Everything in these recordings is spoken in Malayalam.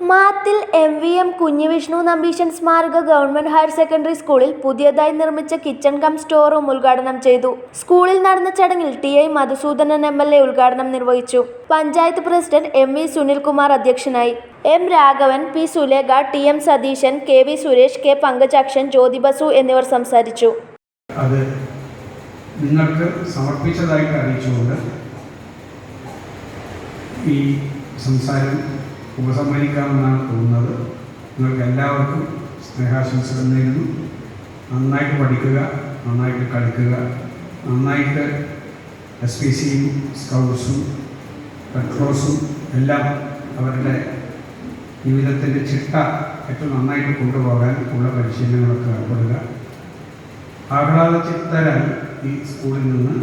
കുന്നമത്തിൽ M V M Kunhivishnu Nambeesan സ്മാരക ഗവൺമെന്റ് ഹയർ സെക്കൻഡറി സ്കൂളിൽ പുതിയതായി നിർമ്മിച്ച കിച്ചൺ കം സ്റ്റോർ റൂം ഉദ്ഘാടനം ചെയ്തു. സ്കൂളിൽ നടന്ന ചടങ്ങിൽ T I Madhusoodanan M L A ഉദ്ഘാടനം നിർവഹിച്ചു. Panchayat president M V Sunilkumar അധ്യക്ഷനായി. M Raghavan P Sulekha T M Satheesan K V Suresh K Pankajakshan Jyothi Basu എന്നിവർ സംസാരിച്ചു. അത് നിങ്ങൾക്ക് സമർപ്പിച്ചതായിട്ട് അറിയിച്ചുകൊണ്ട് ഈ സംസാരം ഉപസംഹരിക്കാമെന്നാണ് തോന്നുന്നത്. നിങ്ങൾക്ക് എല്ലാവർക്കും സ്നേഹാശംസകൾ നേരുന്നു. നന്നായിട്ട് പഠിക്കുക നന്നായിട്ട് കളിക്കുക നന്നായിട്ട് എസ് പി സിയും സ്കൗട്ട്സും റെഡ് ക്രോസും എല്ലാം അവരുടെ ജീവിതത്തിന്റെ ചിട്ട ഏറ്റവും നന്നായിട്ട് കൊണ്ടുപോകാൻ ഉള്ള പരിശീലനങ്ങളൊക്കെ ഏർപ്പെടുക. ആഹ്ലാദ ചിത്തരായി ഈ സ്കൂളിൽ നിന്ന്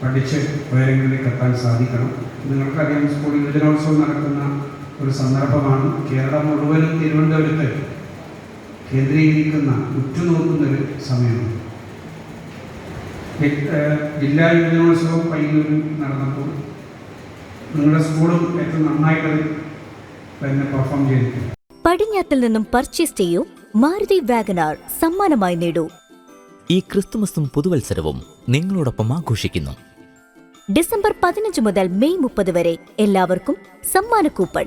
പഠിച്ച് ഉയരങ്ങളിലേക്ക് എത്താൻ സാധിക്കണം. നിങ്ങൾക്കറിയാം സ്കൂൾ യുവജനോത്സവം നടക്കുന്ന ഒരു സന്ദർഭമാണ് കേരളം മുഴുവനും തിരുവനന്തപുരത്ത് കേന്ദ്രീകരിക്കുന്ന ഉറ്റുനോക്കുന്ന ഒരു സമയമാണ്. ജില്ലാ യുവജനോത്സവം പയ്യന്നൂരിൽ നടന്നപ്പോൾ നിങ്ങളുടെ സ്കൂളും ഏറ്റവും നന്നായിട്ട് തന്നെ പെർഫോം ചെയ്തിട്ടുണ്ട്. പടിഞ്ഞാത്തിൽ നിന്നും പർച്ചേസ് ചെയ്യൂ മാരുതി വാഗനാർ സമ്മാനമായി നേടൂ. ഈ ക്രിസ്തുമസും പുതുവത്സരവും നിങ്ങളോടൊപ്പം ആഘോഷിക്കുന്നു. ഡിസംബർ പതിനഞ്ച് മുതൽ മെയ് മുപ്പത് വരെ എല്ലാവർക്കും സമ്മാന കൂപ്പൺ.